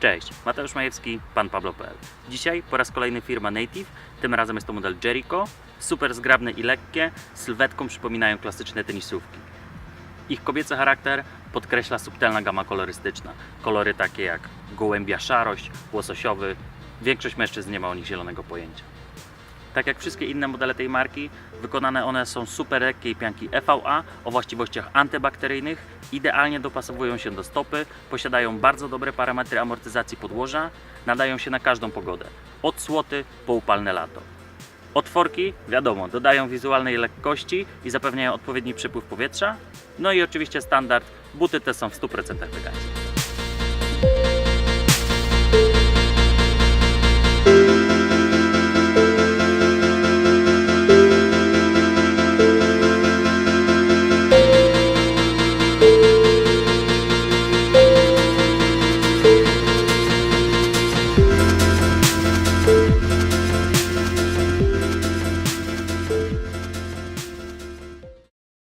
Cześć, Mateusz Majewski, pan Pablo.pl. Dzisiaj po raz kolejny firma Native, tym razem jest to model Jericho. Super zgrabne i lekkie, sylwetką przypominają klasyczne tenisówki. Ich kobiecy charakter podkreśla subtelna gama kolorystyczna. Kolory takie jak gołębia szarość, łososiowy. Większość mężczyzn nie ma o nich zielonego pojęcia. Tak jak wszystkie inne modele tej marki, wykonane one są z super lekkiej pianki EVA o właściwościach antybakteryjnych, idealnie dopasowują się do stopy, posiadają bardzo dobre parametry amortyzacji podłoża, nadają się na każdą pogodę, od słoty po upalne lato. Otworki, wiadomo, dodają wizualnej lekkości i zapewniają odpowiedni przepływ powietrza. No i oczywiście standard, buty te są w 100% wegańskie.